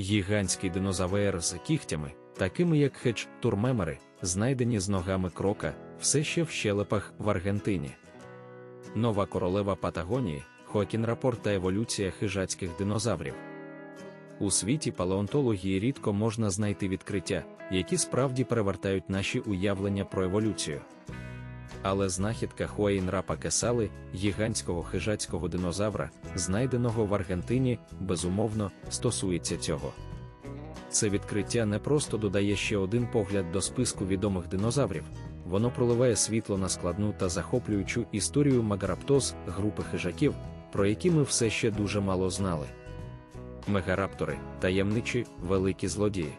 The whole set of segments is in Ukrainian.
Гігантський динозавр з кігтями, такими як хедж турмемери, знайдені з ногами крока, все ще в щелепах в Аргентині. Нова королева Патагонії, Хоакін-рапорт та еволюція хижацьких динозаврів. У світі палеонтології рідко можна знайти відкриття, які справді перевертають наші уявлення про еволюцію. Але знахідка Хуаїнрапа Кесали, гігантського хижацького динозавра, знайденого в Аргентині, безумовно, стосується цього. Це відкриття не просто додає ще один погляд до списку відомих динозаврів, воно проливає світло на складну та захоплюючу історію Магараптоз групи хижаків, про які ми все ще дуже мало знали. Мегараптори таємничі великі злодії.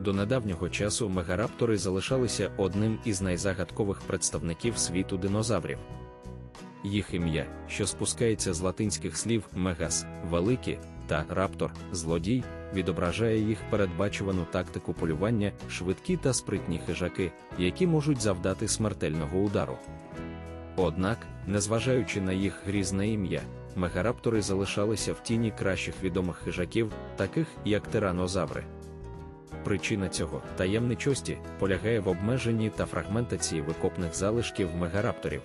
До недавнього часу мегараптори залишалися одним із найзагадкових представників світу динозаврів. Їх ім'я, що спускається з латинських слів мегас великі та раптор злодій, відображає їх передбачувану тактику полювання, швидкі та спритні хижаки, які можуть завдати смертельного удару. Однак, незважаючи на їх грізне ім'я, мегараптори залишалися в тіні кращих відомих хижаків, таких як тиранозаври. Причина цього таємничості полягає в обмеженні та фрагментації викопних залишків мегарапторів.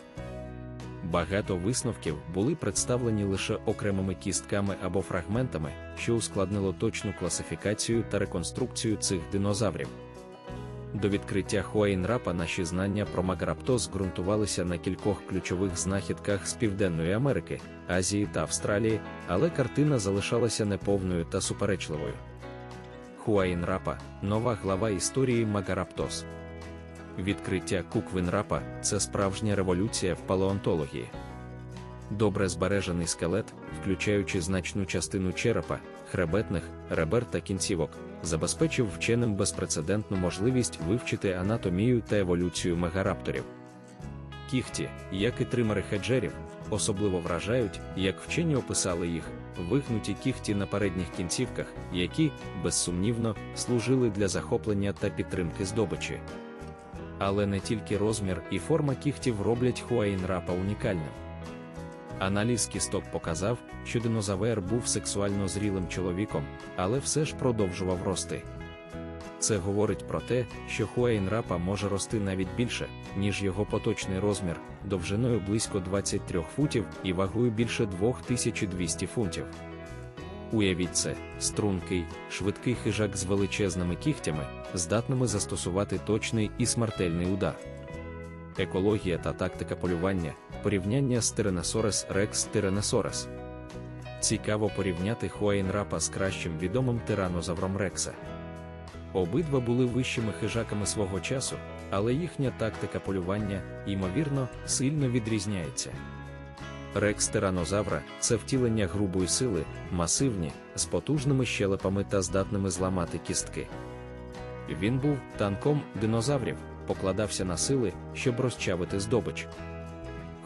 Багато висновків були представлені лише окремими кістками або фрагментами, що ускладнило точну класифікацію та реконструкцію цих динозаврів. До відкриття Хуаїнрапа наші знання про магараптоз ґрунтувалися на кількох ключових знахідках з Південної Америки, Азії та Австралії, але картина залишалася неповною та суперечливою. Хуаїнрапа нова глава історії Магараптоз. Відкриття Куквінрапа це справжня революція в палеонтології. Добре збережений скелет, включаючи значну частину черепа, хребетних, ребер та кінцівок, забезпечив вченим безпрецедентну можливість вивчити анатомію та еволюцію мегарапторів. Кіхті, як і тримери хеджерів, особливо вражають, як вчені описали їх, вигнуті кігті на передніх кінцівках, які, безсумнівно, служили для захоплення та підтримки здобичі. Але не тільки розмір і форма кігтів роблять Хуаїнрапа унікальним. Аналіз кісток показав, що динозавр був сексуально зрілим чоловіком, але все ж продовжував рости. Це говорить про те, що Хуаїнрапа може рости навіть більше, ніж його поточний розмір, довжиною близько 23 футів і вагою більше 2200 фунтів. Уявіть це, стрункий, швидкий хижак з величезними кігтями, здатними застосувати точний і смертельний удар. Екологія та тактика полювання, порівняння з Tyrannosaurus Rex Tyrannosaurus. Цікаво порівняти Хуаїнрапа з кращим відомим тиранозавром Рекса. Обидва були вищими хижаками свого часу, але їхня тактика полювання, ймовірно, сильно відрізняється. Рекс тиранозавра це втілення грубої сили, масивні, з потужними щелепами та здатними зламати кістки. Він був танком динозаврів, покладався на сили, щоб розчавити здобич.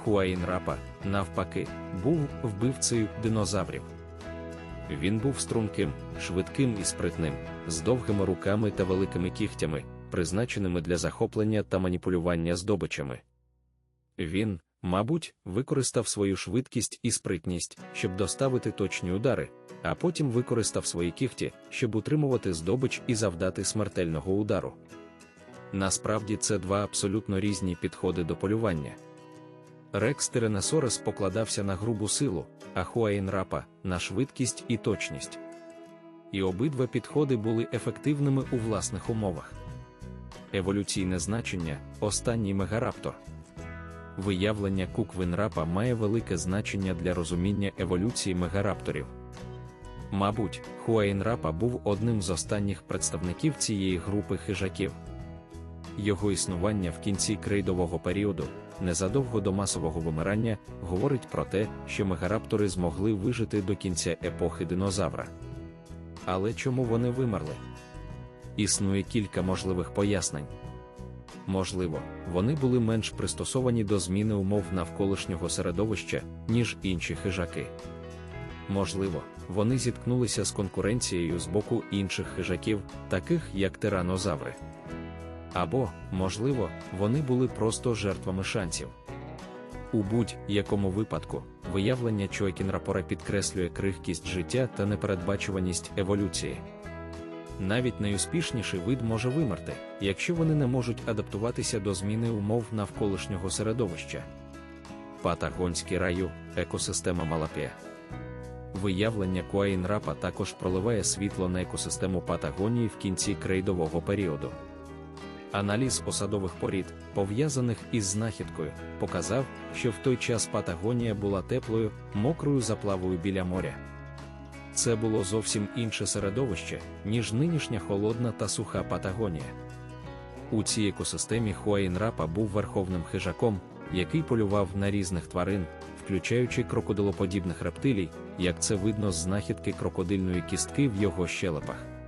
Хуаїн Рапа, навпаки, був вбивцею динозаврів. Він був струнким, швидким і спритним, з довгими руками та великими кігтями, призначеними для захоплення та маніпулювання здобичами. Він, мабуть, використав свою швидкість і спритність, щоб доставити точні удари, а потім використав свої кігті, щоб утримувати здобич і завдати смертельного удару. Насправді це два абсолютно різні підходи до полювання. Рекс Тиренесорес покладався на грубу силу, а Хуаїн Рапа на швидкість і точність. І обидва підходи були ефективними у власних умовах. Еволюційне значення останній мегараптор. Виявлення Куквінрапа має велике значення для розуміння еволюції мегарапторів. Мабуть, Хуаїнрапа був одним з останніх представників цієї групи хижаків. Його існування в кінці крейдового періоду, незадовго до масового вимирання, говорить про те, що мегараптори змогли вижити до кінця епохи динозавра. Але чому вони вимерли? Існує кілька можливих пояснень. Можливо, вони були менш пристосовані до зміни умов навколишнього середовища, ніж інші хижаки. Можливо, вони зіткнулися з конкуренцією з боку інших хижаків, таких як тиранозаври. Або, можливо, вони були просто жертвами шансів. У будь-якому випадку, виявлення Чойкінрапора підкреслює крихкість життя та непередбачуваність еволюції. Навіть найуспішніший вид може вимерти, якщо вони не можуть адаптуватися до зміни умов навколишнього середовища. Патагонський раю, екосистема Малапія. Виявлення Куаїнрапа також проливає світло на екосистему Патагонії в кінці крейдового періоду. Аналіз осадових порід, пов'язаних із знахідкою, показав, що в той час Патагонія була теплою, мокрою заплавою біля моря. Це було зовсім інше середовище, ніж нинішня холодна та суха Патагонія. У цій екосистемі Хуаїнрапа був верховним хижаком, який полював на різних тварин, включаючи крокодилоподібних рептилій, як це видно з знахідки крокодильної кістки в його щелепах.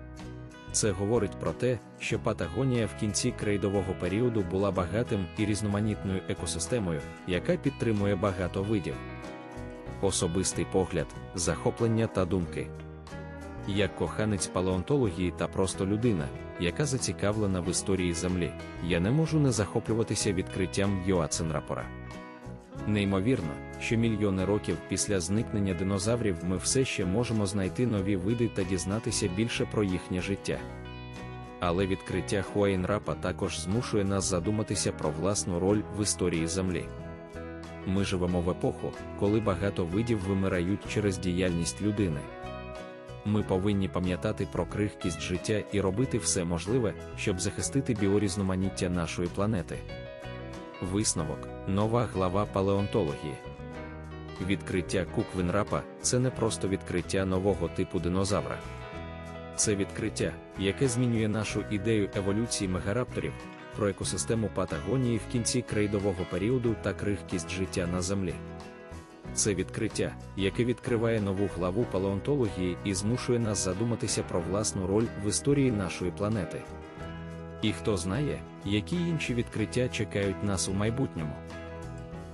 Це говорить про те, що Патагонія в кінці крейдового періоду була багатим і різноманітною екосистемою, яка підтримує багато видів. Особистий погляд, захоплення та думки. Як коханець палеонтології та просто людина, яка зацікавлена в історії Землі, я не можу не захоплюватися відкриттям Йоаценрапора. Неймовірно, що мільйони років після зникнення динозаврів ми все ще можемо знайти нові види та дізнатися більше про їхнє життя. Але відкриття Хуаїнрапа також змушує нас задуматися про власну роль в історії Землі. Ми живемо в епоху, коли багато видів вимирають через діяльність людини. Ми повинні пам'ятати про крихкість життя і робити все можливе, щоб захистити біорізноманіття нашої планети. Висновок нова глава палеонтології. Відкриття Куквінрапа це не просто відкриття нового типу динозавра. Це відкриття, яке змінює нашу ідею еволюції мегарапторів, про екосистему Патагонії в кінці крейдового періоду та крихкість життя на Землі. Це відкриття, яке відкриває нову главу палеонтології і змушує нас задуматися про власну роль в історії нашої планети. І хто знає, які інші відкриття чекають нас у майбутньому.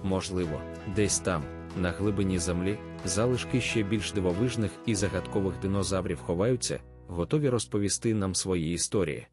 Можливо, десь там, на глибині землі, залишки ще більш дивовижних і загадкових динозаврів ховаються, готові розповісти нам свої історії.